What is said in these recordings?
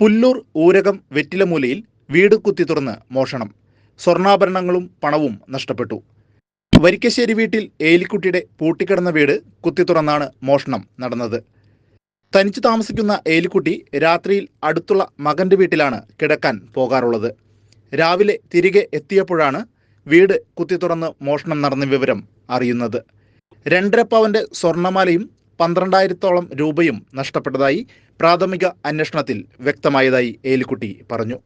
പുല്ലൂർ ഊരകം വെറ്റിലമൂലയിൽ വീട് കുത്തി തുറന്ന് മോഷണം. സ്വർണാഭരണങ്ങളും പണവും നഷ്ടപ്പെട്ടു. വരിക്കശ്ശേരി വീട്ടിൽ ഏലിക്കുട്ടിയുടെ പൂട്ടിക്കിടന്ന വീട് കുത്തി തുറന്നാണ് മോഷണം നടന്നത്. തനിച്ച് താമസിക്കുന്ന ഏലിക്കുട്ടി രാത്രിയിൽ അടുത്തുള്ള മകന്റെ വീട്ടിലാണ് കിടക്കാൻ പോകാറുള്ളത്. രാവിലെ തിരികെ എത്തിയപ്പോഴാണ് വീട് കുത്തി തുറന്ന് മോഷണം നടന്ന വിവരം അറിയുന്നത്. രണ്ടര പവന്റെ പന്ത്രണ്ടായിരത്തോളം രൂപയും നഷ്ടപ്പെട്ടതായി പ്രാഥമിക അന്വേഷണത്തിൽ വ്യക്തമായതായി ഏലിക്കുട്ടി പറഞ്ഞു.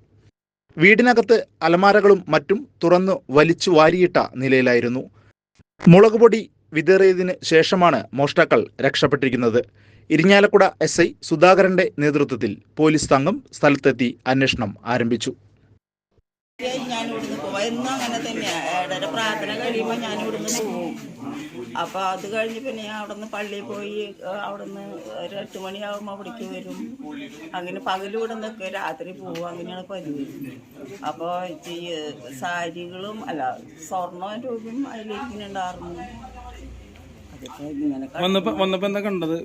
വീടിനകത്ത് അലമാരകളും മറ്റും തുറന്നു വലിച്ചു വാരിയിട്ട നിലയിലായിരുന്നു. മുളക് പൊടി വിതറിയതിന് ശേഷമാണ് മോഷ്ടാക്കൾ രക്ഷപ്പെട്ടിരിക്കുന്നത്. ഇരിഞ്ഞാലക്കുട എസ് ഐ സുധാകരന്റെ നേതൃത്വത്തിൽ പോലീസ് സംഘം സ്ഥലത്തെത്തി അന്വേഷണം ആരംഭിച്ചു. എന്നും അങ്ങനെ തന്നെയാണ് ഏടര പ്രാർത്ഥന കഴിയുമ്പോൾ ഞാൻ ഇവിടുന്ന് പോവും അപ്പൊ അത് കഴിഞ്ഞ് പിന്നെ ഞാൻ അവിടുന്ന് പള്ളിയിൽ പോയി അവിടുന്ന് ഒരു എട്ട് മണിയാകുമ്പോൾ അവിടേക്ക് വരും. അങ്ങനെ പകൽ ഇവിടെ നിൽക്കുക രാത്രി പോവും അങ്ങനെയാണ് പതിവ്. അപ്പോൾ ഈ സാരികളും അല്ല സ്വർണ രൂപയും അതിലിരിക്കുന്നുണ്ടായിരുന്നു വന്നപ്പോ വന്നപ്പോ എന്താ കണ്ടത്?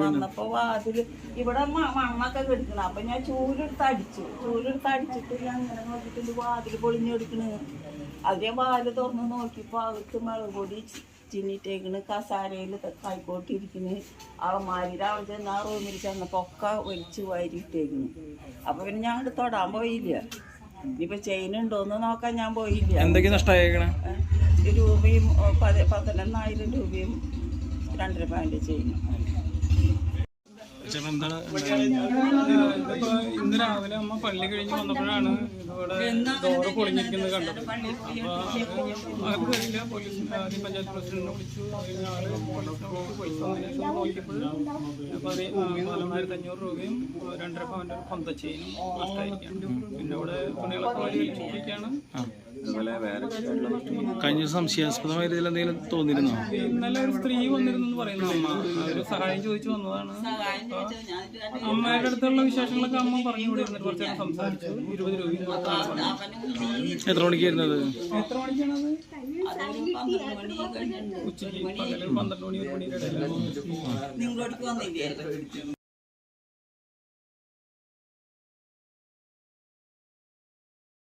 വന്നപ്പോ വാതിൽ ഇവിടെ മണ്ണൊക്കെ കെടുക്കണം അപ്പൊ ഞാൻ ചൂലെടുത്ത് അടിച്ചു. ചൂലെടുത്ത് അടിച്ചിട്ട് ഞാൻ അങ്ങനെ നോക്കിയിട്ട് വാതിൽ പൊളിഞ്ഞെടുക്കണ്. അത് ഞാൻ വാതിൽ തുറന്ന് നോക്കിയപ്പോ അകത്ത് മുളക് പൊടി ചിന്നിട്ടേക്കണ്. കസാരയിൽ കൈക്കോട്ടിരിക്കണ്. അളമാരിയിൽ അവിടെ ചെന്ന് ആ റൂമിൽ ചെന്നപ്പോ ഒക്കെ ഒലിച്ച് വാരിയിട്ടേക്കണ്. അപ്പൊ പിന്നെ ഞാൻ അങ്ങോട്ട് തൊടാൻ പോയില്ല. ഇനിയിപ്പോ ചെയിൻ ഉണ്ടോന്ന് നോക്കാൻ ഞാൻ പോയില്ല. എന്തൊക്കെ നഷ്ടമായേക്കണേ രൂപയും ഏഹ് പതിനൊന്നായിരം രൂപയും ചേട്ടാ എന്താണ് ഇതിപ്പോ ഇന്ന് രാവിലെ അമ്മ പള്ളി കഴിഞ്ഞ് വന്നപ്പോഴാണ് ഇവിടെ ഡോറ് പൊളിഞ്ഞിരിക്കുന്നത് കണ്ടത്. അപ്പൊ അറിയില്ല പോലീസ് ആദ്യം പഞ്ചായത്ത് പ്രസിഡന്റിനെ വിളിച്ചു. അത് നോക്കിയപ്പോൾ നാലായിരത്തി അഞ്ഞൂറ് രൂപയും രണ്ടര പവന്റെ പന്തച്ചയും നഷ്ടമായിരിക്കാം പിന്നെ ഇവിടെ തുണികളൊക്കെ വഴി വലിച്ചിരിക്കുകയാണ് കഴിഞ്ഞ സംശയാസ്പദമായ രീതിയിൽ എന്തെങ്കിലും തോന്നിയിരുന്നോ? ഇന്നലെ ഒരു സ്ത്രീ വന്നിരുന്നു എന്ന് പറയുന്നു അമ്മ. ഒരു സഹായം ചോദിച്ചു വന്നതാണ്. അമ്മയുടെ അടുത്തുള്ള വിശേഷങ്ങളൊക്കെ അമ്മ പറഞ്ഞു കൊടുക്കുന്നത് കുറച്ച് സംസാരിച്ചു. ഇരുപത് രൂപ എത്ര മണിക്കായിരുന്നത് എത്ര മണിക്കാണത് അതൊരു പന്ത്രണ്ട് മണി ഒരു ഉച്ചയ്ക്ക് പകൽ പന്ത്രണ്ട് മണി ഒരു മണിയുടെ നിങ്ങളോടേക്ക് വന്നില്ലേ?